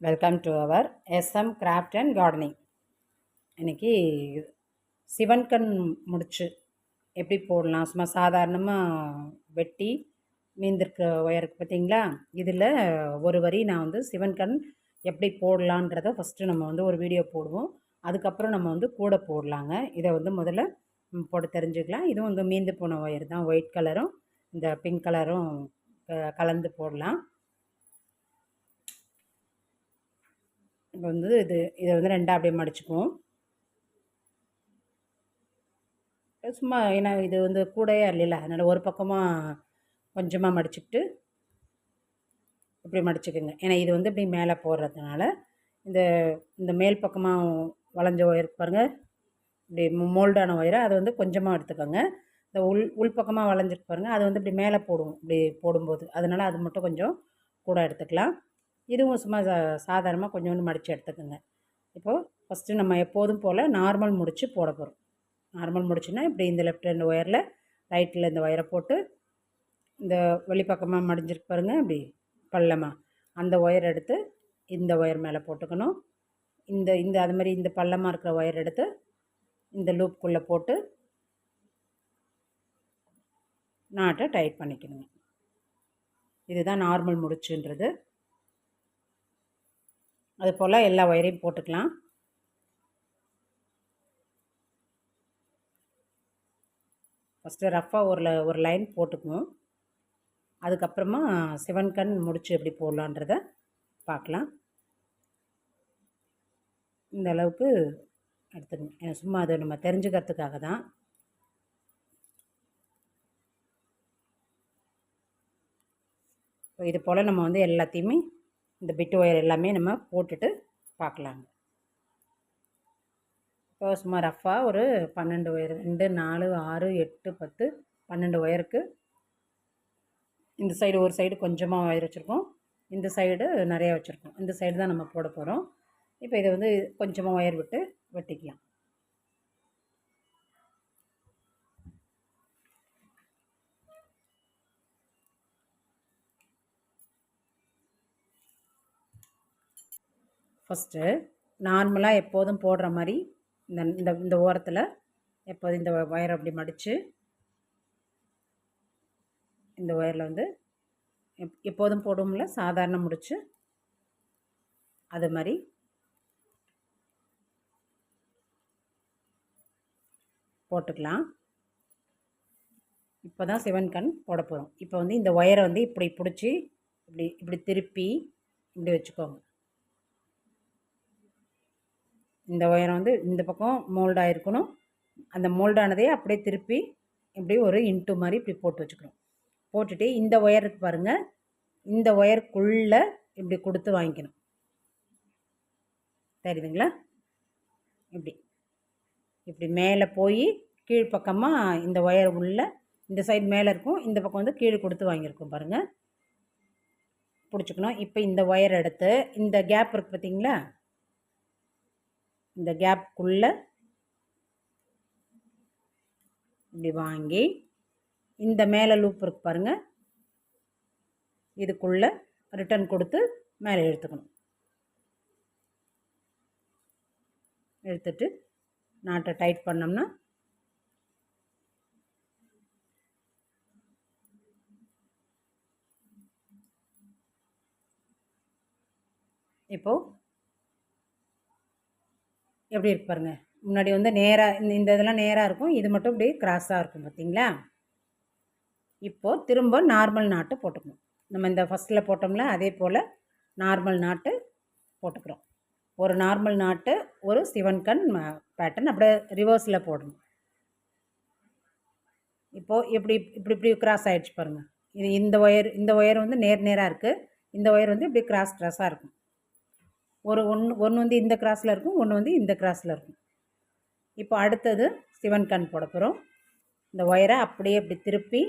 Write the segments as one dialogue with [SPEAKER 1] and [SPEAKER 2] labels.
[SPEAKER 1] Welcome to our SM craft and gardening இன்றைக்கி சிவன் கண் முடிச்சு எப்படி போடலாம்? சும்மா சாதாரணமாக வெட்டி மீந்திருக்க ஒயருக்கு பார்த்தீங்களா? இதில் ஒரு வரி நான் வந்து சிவன் கண் எப்படி போடலான்றதை ஃபஸ்ட்டு நம்ம வந்து ஒரு வீடியோ போடுவோம். அதுக்கப்புறம் நம்ம வந்து கூட போடலாங்க. இதை வந்து முதல்ல போட தெரிஞ்சுக்கலாம். இதுவும் வந்து மீந்து போன ஒயர் தான். ஒயிட் கலரும் இந்த பிங்க் கலரும் க- கலந்து போடலாம். இப்போ வந்து இது இதை வந்து ரெண்டாக அப்படியே மடிச்சுக்குவோம். சும்மா ஏன்னா இது வந்து கூடையே இல்லைல்ல அதனால் ஒரு பக்கமாக கொஞ்சமாக மடிச்சுக்கிட்டு இப்படி மடிச்சுக்குங்க. ஏன்னா இது வந்து இப்படி மேலே போடுறதுனால இந்த இந்த மேல் பக்கமாக வளைஞ்ச ஒயர் பாருங்க. இப்படி மோல்டான ஒயரை அதை வந்து கொஞ்சமாக எடுத்துக்கோங்க. இந்த உள் உள் பக்கமாக வளைஞ்சிட்டு பாருங்கள் அது வந்து இப்படி மேலே போடுவோம் இப்படி போடும்போது. அதனால் அது மட்டும் கொஞ்சம் கூட எடுத்துக்கலாம். இதுவும் சும்மா சா சாதாரணமாக கொஞ்சோண்டு மடித்து எடுத்துக்கோங்க. இப்போது ஃபஸ்ட்டு நம்ம எப்போதும் போல் நார்மல் முடிச்சு போட போகிறோம் நார்மல் முடிச்சுன்னா இப்படி இந்த லெஃப்ட் ஹேண்ட் ஒயரில் ரைட்டில் இந்த ஒயரை போட்டு இந்த வெளிப்பக்கமாக மடிஞ்சிருக்கு பாருங்க இப்படி பள்ளமாக அந்த ஒயர் எடுத்து இந்த ஒயர் மேலே போட்டுக்கணும். இந்த இந்த அது மாதிரி இந்த பள்ளமாக இருக்கிற ஒயர் எடுத்து இந்த லூப்புக்குள்ளே போட்டு நாட்டை டைட் பண்ணிக்கணுங்க. இதுதான் நார்மல் முடிச்சுன்றது. அது போல் எல்லா ஒயரையும் போட்டுக்கலாம். ஃபஸ்ட்டு ரஃப்பாக ஒரு ஒரு லைன் போட்டுக்குவோம். அதுக்கப்புறமா சிவன் கண் முடிச்சு எப்படி போடலான்றத பார்க்கலாம். இந்த அளவுக்கு எடுத்துக்கணும். சும்மா அதை நம்ம தெரிஞ்சுக்கிறதுக்காக தான். இது போல் நம்ம வந்து எல்லாத்தையுமே இந்த பிட்டு ஒயர் எல்லாமே நம்ம போட்டுட்டு பார்க்கலாங்க. இப்போ சும்மா ரஃப்பாக ஒரு பன்னெண்டு ஒயர் ரெண்டு நாலு ஆறு எட்டு பத்து பன்னெண்டு ஒயருக்கு இந்த சைடு ஒரு சைடு கொஞ்சமாக ஒயர் வச்சுருக்கோம். இந்த சைடு நிறையா வச்சுருக்கோம். இந்த சைடு தான் நம்ம போட போகிறோம் இப்போ இதை வந்து கொஞ்சமாக ஒயர் விட்டு வெட்டிக்கலாம். ஃபஸ்ட்டு நார்மலாக எப்போதும் போடுற மாதிரி இந்த இந்த இந்த ஓரத்தில் எப்போதும் இந்த ஒயரை அப்படி மடித்து இந்த ஒயரில் வந்து எப் எப்போதும் போடுவோம்ல சாதாரண முடிச்சு அது மாதிரி. போட்டுக்கலாம். இப்போ தான் சிவன் கண் போட போகிறோம் இப்போ வந்து இந்த ஒயரை வந்து இப்படி பிடிச்சி இப்படி இப்படி திருப்பி இப்படி வச்சுக்கோங்க. இந்த ஒயரை வந்து இந்த பக்கம் மோல்டாக இருக்கணும் அந்த மோல்டானதையே அப்படியே திருப்பி இப்படி ஒரு இன்ட்டு மாதிரி இப்படி போட்டு வச்சுக்கணும். போட்டுட்டு இந்த ஒயருக்கு பாருங்கள் இந்த ஒயருக்குள்ளே இப்படி கொடுத்து வாங்கிக்கணும். தெரியுதுங்களா? இப்படி. இப்படி மேலே போய் கீழ்ப்பக்கமாக இந்த ஒயர் உள்ளே இந்த சைடு மேலே இருக்கும். இந்த பக்கம் வந்து கீழே கொடுத்து வாங்கியிருக்கோம் பாருங்கள் பிடிச்சிக்கணும். இப்போ இந்த ஒயர் எடுத்து இந்த கேப் இருக்குது பார்த்தீங்களா இந்த கேப்புக்குள்ளே இப்படி வாங்கி இந்த மேலே லூப் இருக்கு பாருங்கள் இதுக்குள்ளே ரிட்டர்ன் கொடுத்து மேலே இழுத்துக்கணும் இழுத்துட்டு நாட்டை டைட் பண்ணோம்னா இப்போது எப்படி இருக்கு முன்னாடி வந்து நேராக இந்த இந்த இதெல்லாம் நேராக இருக்கும். இது மட்டும் இப்படி கிராஸாக இருக்கும் பார்த்தீங்களா இப்போது திரும்ப நார்மல் நாட்டு போட்டுக்கணும். நம்ம இந்த ஃபஸ்ட்டில் போட்டோம்ல அதே போல் நார்மல் நாட்டு போட்டுக்கிறோம். ஒரு நார்மல் நாட்டு ஒரு சிவன் கண் பேட்டர்ன் அப்படியே ரிவர்ஸில் போடணும். இப்போது இப்படி இப்படி இப்படி கிராஸ் ஆகிடுச்சு பாருங்கள் இது இந்த ஒயர் இந்த ஒயர் வந்து நேர் நேராக இருக்குது இந்த ஒயர் வந்து இப்படி கிராஸ் கிராஸாக இருக்கும். ஒரு ஒன்று ஒன்று வந்து இந்த கிராஸில் இருக்கும் ஒன்று வந்து இந்த கிராஸில் இருக்கும். இப்போ அடுத்தது சிவன் கண் போட போகிறோம் இந்த ஒயரை அப்படியே இப்படி திருப்பி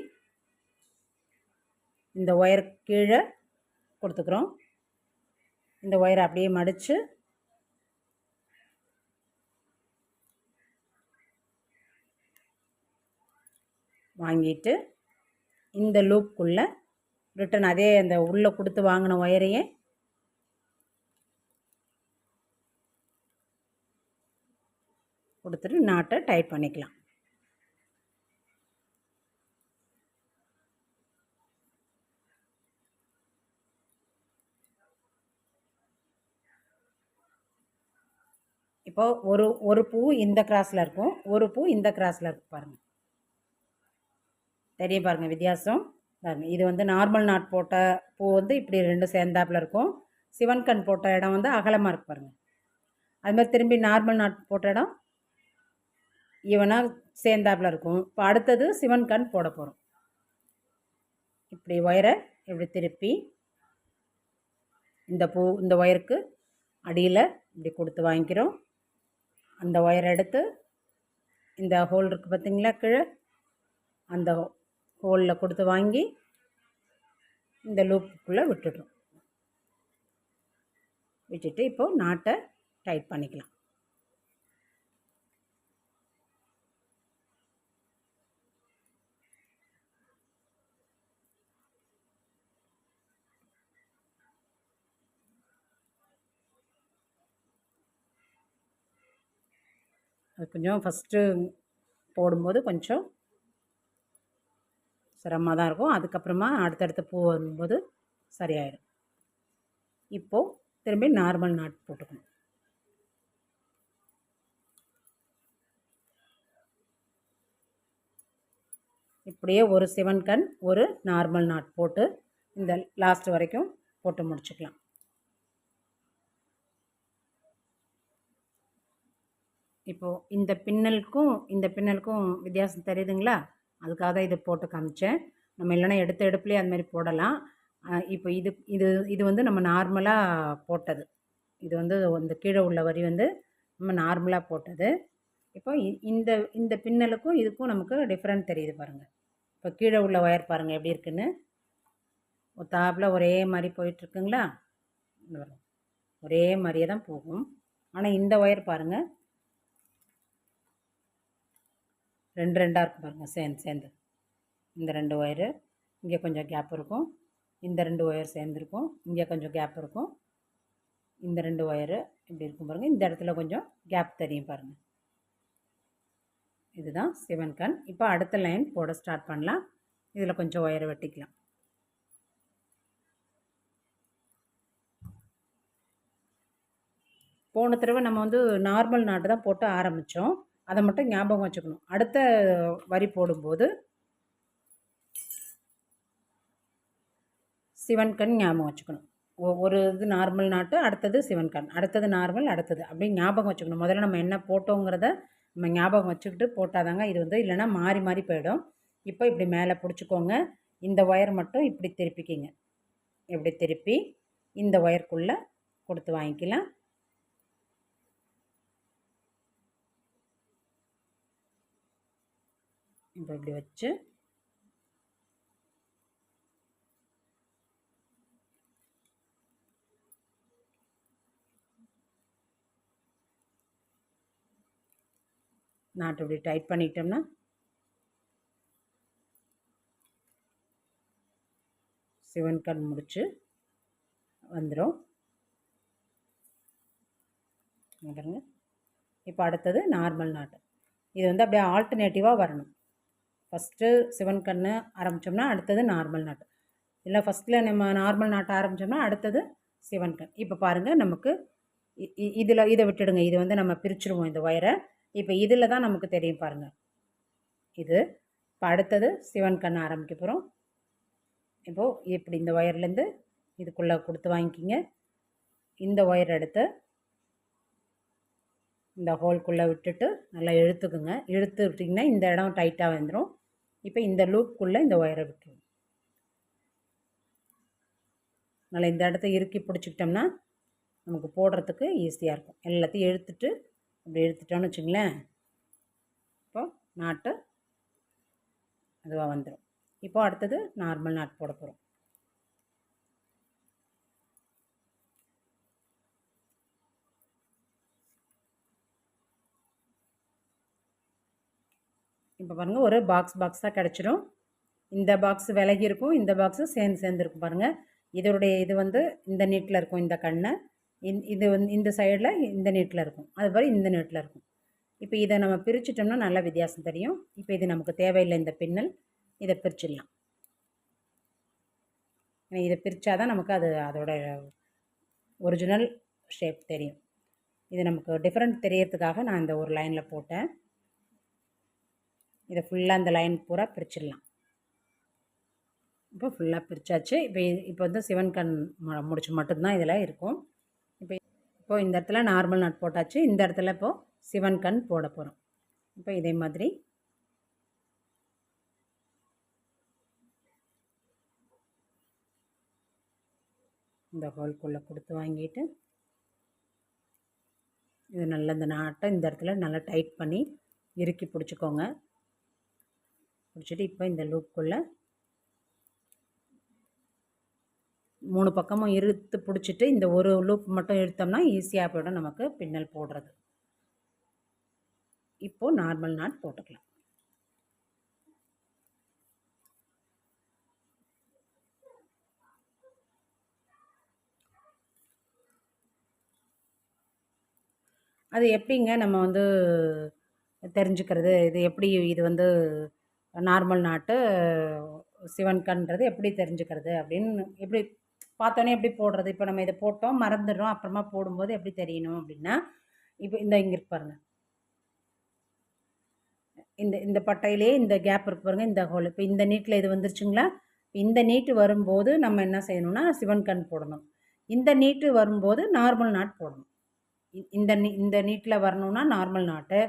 [SPEAKER 1] இந்த ஒயர் கீழே கொடுத்துக்குறோம். இந்த ஒயரை அப்படியே மடித்து வாங்கிட்டு இந்த லூப்புக்குள்ளே ரிட்டன் அதே அந்த உள்ளே கொடுத்து வாங்கின ஒயரையே கொடுத்துட்டு நாட்டை டைட் பண்ணிக்கலாம். இப்போ ஒரு ஒரு பூ இந்த கிராஸில் இருக்கும் ஒரு பூ இந்த கிராஸில் இருக்கும் பாருங்கள் தெரியும் பாருங்கள் வித்தியாசம். பாருங்கள் இது வந்து நார்மல் நாட் போட்ட பூ வந்து இப்படி ரெண்டு சேர்ந்தாப்பில் இருக்கும். சிவன் கண் போட்ட இடம் வந்து அகலமாக இருக்கு பாருங்கள் அது மாதிரி திரும்பி நார்மல் நாட் போட்ட இடம் ஈவனாக சேர்ந்தாப்பில் இருக்கும். இப்போ அடுத்தது சிவன் கண் போட போகிறோம் இப்படி ஒயரை இப்படி திருப்பி இந்த பூ இந்த ஒயருக்கு அடியில் இப்படி கொடுத்து வாங்கிக்கிறோம். அந்த ஒயரை எடுத்து இந்த ஹோல் இருக்குது பார்த்தீங்களா கீழே? அந்த ஹோலில் கொடுத்து வாங்கி இந்த லூப்புக்குள்ளே விட்டுடுறோம். விட்டுட்டு இப்போது நாட்டை டைட் பண்ணிக்கலாம். அது கொஞ்சம் ஃபஸ்ட்டு போடும்போது கொஞ்சம் சிரமமாக தான் இருக்கும். அதுக்கப்புறமா அடுத்தடுத்த பூ வரும்போது சரியாயிடும் இப்போது திரும்பி நார்மல் நாட் போட்டுக்கணும். இப்படியே ஒரு சிவன் கண் ஒரு நார்மல் நாட் போட்டு இந்த லாஸ்ட் வரைக்கும் போட்டு முடிச்சுக்கலாம். இப்போது இந்த பின்னலுக்கும் இந்த பின்னலுக்கும் வித்தியாசம் தெரியுதுங்களா? அதுக்காக தான் இதை போட்டு காமிச்சேன். நம்ம இல்லைன்னா எடுத்த எடுப்புலேயே அது மாதிரி போடலாம். இப்போ இது இது இது வந்து நம்ம நார்மலாக போட்டது. இது வந்து இந்த கீழே உள்ள வரி வந்து நம்ம நார்மலாக போட்டது. இப்போ இந்த இந்த பின்னலுக்கும் இதுக்கும் நமக்கு டிஃப்ரெண்ட் தெரியுது பாருங்கள் இப்போ கீழே உள்ள ஒயர் பாருங்கள் எப்படி இருக்குன்னு. ஒரு தாப்பில் ஒரே மாதிரி போயிட்டுருக்குங்களா? ஒரே மாதிரியே தான் போகும். ஆனால் இந்த ஒயர் பாருங்கள் ரெண்டு ரெண்டாக இருக்கும் பாருங்கள் சேர்ந்து சேர்ந்து இந்த ரெண்டு ஒயரு இங்கே கொஞ்சம் கேப் இருக்கும். இந்த ரெண்டு ஒயர் சேர்ந்துருக்கும் இங்கே கொஞ்சம் கேப் இருக்கும். இந்த ரெண்டு ஒயரு இப்படி இருக்கும் பாருங்கள் இந்த இடத்துல கொஞ்சம் கேப் தெரியும் பாருங்கள் இதுதான் சிவன் கண். இப்போ அடுத்த லைன் போட ஸ்டார்ட் பண்ணலாம். இதில் கொஞ்சம் ஒயரை வெட்டிக்கலாம். போன தடவை நம்ம வந்து நார்மல் நாட்டு தான் போட்டு ஆரம்பித்தோம் அதை மட்டும் ஞாபகம் வச்சுக்கணும். அடுத்த வரி போடும்போது சிவன் கண் ஞாபகம் வச்சுக்கணும். ஒரு இது நார்மல் நாட்டு அடுத்தது சிவன் கண். அடுத்தது நார்மல் அடுத்தது. அப்படி ஞாபகம் வச்சுக்கணும். முதல்ல நம்ம என்ன போட்டோங்கிறத நம்ம ஞாபகம் வச்சுக்கிட்டு போட்டாதாங்க இது வந்து இல்லைனா மாறி மாறி போயிடும். இப்போ இப்படி மேலே பிடிச்சிக்கோங்க. இந்த ஒயர் மட்டும் இப்படி திருப்பிக்கிங்க. இப்படி திருப்பி இந்த ஒயர்க்குள்ளே கொடுத்து வாங்கிக்கலாம். இப்போ இப்படி வச்சு நாட்டு இப்படி டைட் பண்ணிட்டோம்னா சிவன் கண் முடிச்சு வந்துடும் பாருங்க. இப்போ அடுத்தது நார்மல் நாட்டு. இது வந்து அப்படியே ஆல்டர்னேட்டிவாக வரணும். ஃபஸ்ட்டு சிவன் கன்று ஆரம்பித்தோம்னா அடுத்தது நார்மல் நாட்டு. இல்லை ஃபஸ்ட்டில் நம்ம நார்மல் நாட்டை ஆரம்பித்தோம்னா அடுத்தது சிவன் கண். இப்போ பாருங்கள் நமக்கு இதில் இதை விட்டுடுங்க. இது வந்து நம்ம பிரிச்சுடுவோம் இந்த ஒயரை. இப்போ இதில் தான் நமக்கு தெரியும் பாருங்கள் இது இப்போ அடுத்தது சிவன் கண் ஆரம்பிக்க போகிறோம். இப்போது இப்படி இந்த ஒயர்லேருந்து இதுக்குள்ளே கொடுத்து வாங்கிக்கிங்க. இந்த ஒயர் எடுத்து இந்த ஹோல்குள்ளே விட்டுட்டு நல்லா இழுத்துக்குங்க. இழுத்து விட்டிங்கன்னா இந்த இடம் டைட்டாக வந்துடும். இப்போ இந்த லூப்புக்குள்ளே இந்த ஒயரை விட்டுருவோம் நல்லா இந்த இடத்த இறுக்கி பிடிச்சிக்கிட்டோம்னா நமக்கு போடுறதுக்கு ஈஸியாக இருக்கும். எல்லாத்தையும் இழுத்துட்டு அப்படி இழுத்துட்டோம்னு வச்சுங்களேன் இப்போ நாட்டு அதுவாக வந்துடும் இப்போ அடுத்தது நார்மல் நாட் போட போகிறோம் இப்போ பாருங்கள் ஒரு பாக்ஸ் பாக்ஸாக கிடச்சிடும் இந்த பாக்ஸ் விலகி இருக்கும் இந்த பாக்ஸு சேர்ந்து சேர்ந்துருக்கும் பாருங்கள் இதோடைய இது வந்து இந்த நீட்டில் இருக்கும் இந்த கண்ணை. இந் இது வந்து இந்த சைடில் இந்த நீட்டில் இருக்கும். அது மாதிரி இந்த நீட்டில் இருக்கும். இப்போ இதை நம்ம பிரிச்சிட்டோம்னா நல்ல வித்தியாசம் தெரியும். இப்போ இது நமக்கு தேவையில்லை இந்த பின்னல். இதை பிரிச்சிடலாம். இதை பிரித்தா தான் நமக்கு அது அதோட ஒரிஜினல் ஷேப் தெரியும். இது நமக்கு டிஃப்ரெண்ட் தெரியறதுக்காக நான் இந்த ஒரு லைனில் போட்டேன். இதை ஃபுல்லாக அந்த லைன் பூரா பிரிச்சிடலாம். இப்போ ஃபுல்லாக பிரித்தாச்சு இப்போ இப்போ வந்து சிவன் கண் முடிச்சு மட்டும்தான் இதில் இருக்கும். இப்போ இப்போது இந்த இடத்துல நார்மல் நட் போட்டாச்சு. இந்த இடத்துல இப்போது சிவன் கண் போட போகிறோம் இப்போ இதே மாதிரி. இந்த ஹோல்குள்ளே கொடுத்து வாங்கிட்டு இது நல்லா இந்த நாட்டை இந்த இடத்துல நல்லா டைட் பண்ணி இறுக்கி பிடிச்சிக்கோங்க. பிடிச்சிட்டு இப்போ இந்த லூப்புக்குள்ளே மூணு பக்கமும் இழுத்து பிடிச்சிட்டு இந்த ஒரு லூப் மட்டும் இழுத்தோம்னா ஈஸியாக போய்டும் நமக்கு பின்னல் போடுறது. இப்போது நார்மல் நாட் போட்டுக்கலாம். அது எப்படிங்க நம்ம வந்து தெரிஞ்சுக்கிறது? இது எப்படி இது வந்து நார்மல் நாட்டு சிவன்கன்றது எப்படி தெரிஞ்சுக்கிறது அப்படின்னு எப்படி பார்த்தோன்னே எப்படி போடுறது? இப்போ நம்ம இதை போட்டோம் மறந்துடுறோம் அப்புறமா போடும்போது எப்படி தெரியணும் அப்படின்னா இப்போ இந்த இங்கே இருக்கு பாருங்க. இந்த இந்த பட்டையிலே இந்த கேப் இருக்கு பாருங்க இந்த ஹோல் இப்போ இந்த நீட்டில் இது வந்துருச்சுங்களா? இந்த நீட்டு வரும்போது நம்ம என்ன செய்யணும்னா சிவன் கண் போடணும். இந்த நீட்டு வரும்போது நார்மல் நாட் போடணும். இந்த நீ இந்த நீட்டில் வரணும்னா நார்மல் நாட்டு.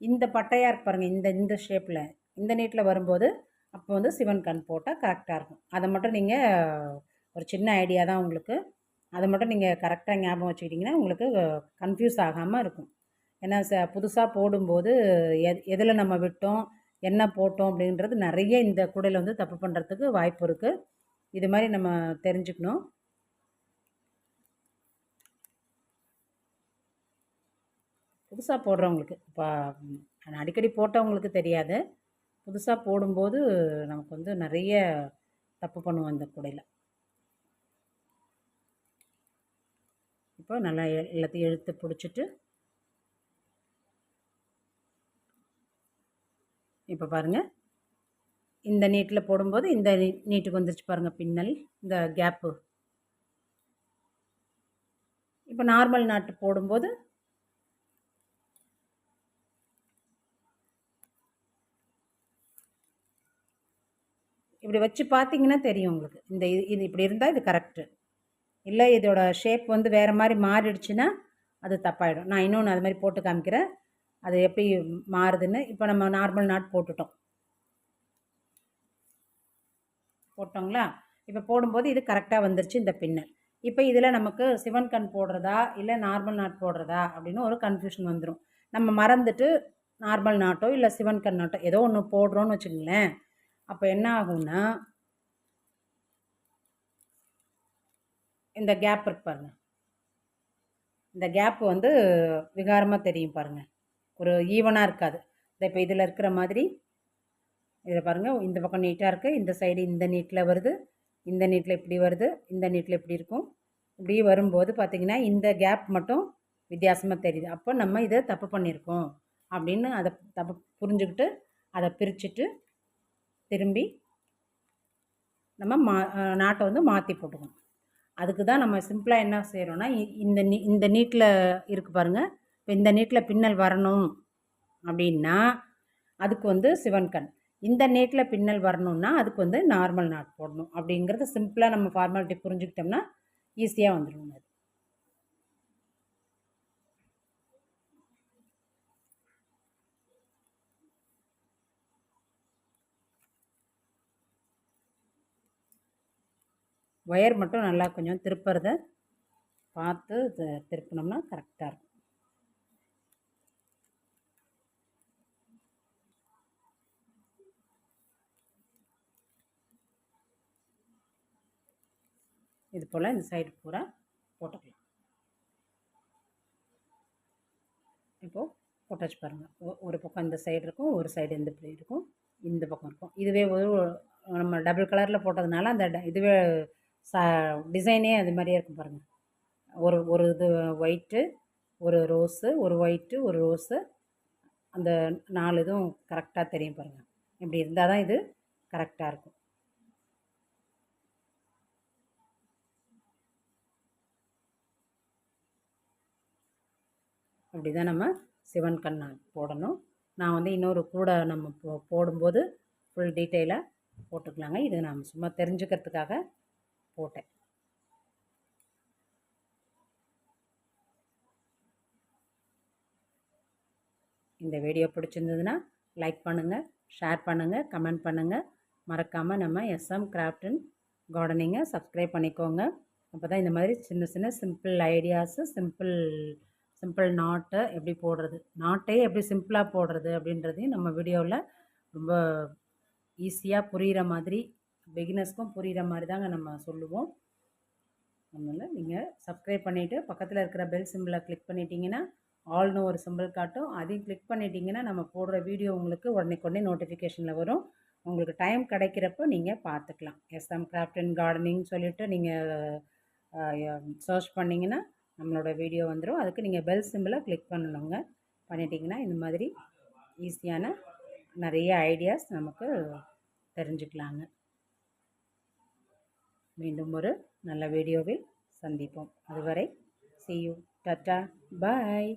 [SPEAKER 1] இந்த பட்டையாக இருக்கு பாருங்கள் இந்த இந்த ஷேப்பில் இந்த நீட்டில் வரும்போது அப்போ வந்து சிவன் கண் போட்டால் கரெக்டாக இருக்கும். அதை மட்டும் நீங்கள் ஒரு சின்ன ஐடியா தான் உங்களுக்கு. அதை மட்டும் நீங்கள் கரெக்டாக ஞாபகம் வச்சுக்கிட்டிங்கன்னா உங்களுக்கு கன்ஃபியூஸ் ஆகாமல் இருக்கும். ஏன்னா ச புதுசாக போடும்போது எ எதில் நம்ம விட்டோம் என்ன போட்டோம் அப்படின்றது நிறைய இந்த கூடையில் வந்து தப்பு பண்ணுறதுக்கு வாய்ப்பு இருக்குது. இது மாதிரி நம்ம தெரிஞ்சுக்கணும். புதுசாக போடுறவங்களுக்கு இப்போ அடிக்கடி போட்டவங்களுக்கு தெரியாது. புதுசாக போடும்போது நமக்கு வந்து நிறைய தப்பு பண்ணுவோம் இந்த கூடையில். இப்போ நல்லா எல்லாத்தையும் எழுத்து பிடிச்சிட்டு இப்போ பாருங்கள் இந்த நீட்டில் போடும்போது இந்த நீட்டுக்கு வந்துருச்சு பாருங்கள் பின்னல் இந்த கேப்பு இப்போ நார்மல் நாட்டு போடும்போது இப்படி வச்சு பார்த்தீங்கன்னா தெரியும் உங்களுக்கு. இந்த இது இது இப்படி இருந்தால் இது கரெக்டு இல்லை இதோட ஷேப் வந்து வேறு மாதிரி மாறிடுச்சுன்னா அது தப்பாயிடும். நான் இன்னொன்று அது மாதிரி போட்டு காமிக்கிறேன். அது எப்படி மாறுதுன்னு இப்போ நம்ம நார்மல் நாட் போட்டுட்டோம். போட்டோங்களா? இப்போ போடும்போது இது கரெக்டாக வந்துருச்சு இந்த பின்னல் இப்போ இதில் நமக்கு சிவன் கண் போடுறதா? இல்லை நார்மல் நாட் போடுறதா? அப்படின்னு ஒரு கன்ஃபியூஷன் வந்துடும் நம்ம மறந்துட்டு நார்மல் நாட்டோ இல்லை சிவன் கண் நாட்டோ ஏதோ ஒன்று போடுறோன்னு வச்சுக்கோங்களேன். அப்போ என்ன ஆகும்னா இந்த கேப் இருக்கு பாருங்கள் இந்த கேப் வந்து விகாரமாக தெரியும் பாருங்கள் ஒரு ஈவனாக இருக்காது. இந்த இப்போ இதில் இருக்கிற மாதிரி இதில் பாருங்கள் இந்த பக்கம் நீட்டாக இருக்குது இந்த சைடு இந்த நீட்டில் வருது. இந்த நீட்டில் இப்படி வருது. இந்த நீட்டில் இப்படி இருக்கும். இப்படி வரும்போது பார்த்திங்கன்னா இந்த கேப் மட்டும் வித்தியாசமாக தெரியுது. அப்போ நம்ம இதை தப்பு பண்ணியிருக்கோம் அப்படின்னு அதை தப்பு புரிஞ்சுக்கிட்டு அதை பிரிச்சுட்டு திரும்பி நம்ம மா நாட்டை வந்து மாற்றி போட்டுக்கணும். அதுக்கு தான் நம்ம சிம்பிளாக என்ன செய்கிறோன்னா இந்த நீ இந்த நீட்டில் இருக்குது பாருங்கள் இப்போ இந்த நீட்டில் பின்னல் வரணும் அப்படின்னா அதுக்கு வந்து சிவன் கண். இந்த நீட்டில் பின்னல் வரணும்னா அதுக்கு வந்து நார்மல் நாட் போடணும். அப்படிங்கிறது சிம்பிளாக நம்ம ஃபார்மாலிட்டி புரிஞ்சுக்கிட்டோம்னா ஈஸியாக வந்துடும் அது. ஒயர் மட்டும் நல்லா கொஞ்சம் திருப்புறத பார்த்து திருப்பினோம்னா கரெக்டாக இருக்கும். இது போல் இந்த சைடு பூரா போட்டுக்கலாம். இப்போது போட்டாச்சு பாருங்கள் ஒரு பக்கம் இந்த சைடு இருக்கும் ஒரு சைடு இந்த இப்படி இருக்கும் இந்த பக்கம் இருக்கும். இதுவே ஒரு நம்ம டபுள் கலரில் போட்டதுனால அந்த இதுவே ச டிசைனே அது மாதிரியே இருக்கும் பாருங்கள் ஒரு ஒரு இது ஒயிட்டு ஒரு ரோஸு ஒரு ஒயிட்டு ஒரு ரோஸு அந்த நாலு இதுவும் கரெக்டாக தெரியும் பாருங்கள் இப்படி இருந்தால் தான் இது கரெக்டாக இருக்கும். அப்படி தான் நம்ம சிவன் கண்ணா போடணும். நான் வந்து இன்னொரு கூட நம்ம போ போடும்போது ஃபுல் டீட்டெயிலாக போட்டுக்கலாங்க. இது நாம் சும்மா தெரிஞ்சுக்கிறதுக்காக போட்டேன். இந்த வீடியோ பிடிச்சிருந்ததுன்னா லைக் பண்ணுங்கள் ஷேர் பண்ணுங்கள் கமெண்ட் பண்ணுங்கள் மறக்காமல் நம்ம எஸ்எம் கிராஃப்ட் அண்ட் கார்டனிங்கை சப்ஸ்கிரைப் பண்ணிக்கோங்க. அப்போ தான் இந்த மாதிரி சின்ன சின்ன சிம்பிள் ஐடியாஸு சிம்பிள் சிம்பிள் நாட்டை எப்படி போடுறது நாட்டையே எப்படி சிம்பிளாக போடுறது அப்படின்றதையும் நம்ம வீடியோவில் ரொம்ப ஈஸியாக புரிகிற மாதிரி பிகினர்ஸ்க்கும் புரிகிற மாதிரி தாங்க நம்ம சொல்லுவோம். அதனால் நீங்கள் சப்ஸ்கிரைப் பண்ணிவிட்டு பக்கத்தில் இருக்கிற பெல் சிம்பிளை கிளிக் பண்ணிட்டீங்கன்னா ஆல்னு ஒரு சிம்பிள் காட்டும். அதையும் கிளிக் பண்ணிட்டீங்கன்னா நம்ம போடுற வீடியோ உங்களுக்கு உடனே உடனே நோட்டிஃபிகேஷனில் வரும். உங்களுக்கு டைம் கிடைக்கிறப்போ நீங்கள் பார்த்துக்கலாம். எஸ்எம் கிராஃப்ட் அண்ட் கார்டனிங் சொல்லிவிட்டு நீங்கள் சர்ச் பண்ணிங்கன்னா நம்மளோட வீடியோ வந்துடும் அதுக்கு நீங்கள் பெல் சிம்பிளை கிளிக் பண்ணணுங்க. பண்ணிட்டீங்கன்னா இந்த மாதிரி ஈஸியான நிறைய ஐடியாஸ் நமக்கு தெரிஞ்சுக்கலாங்க. மீண்டும் ஒரு நல்ல வீடியோவில் சந்திப்போம். அதுவரை சி யூ டட்டா பாய்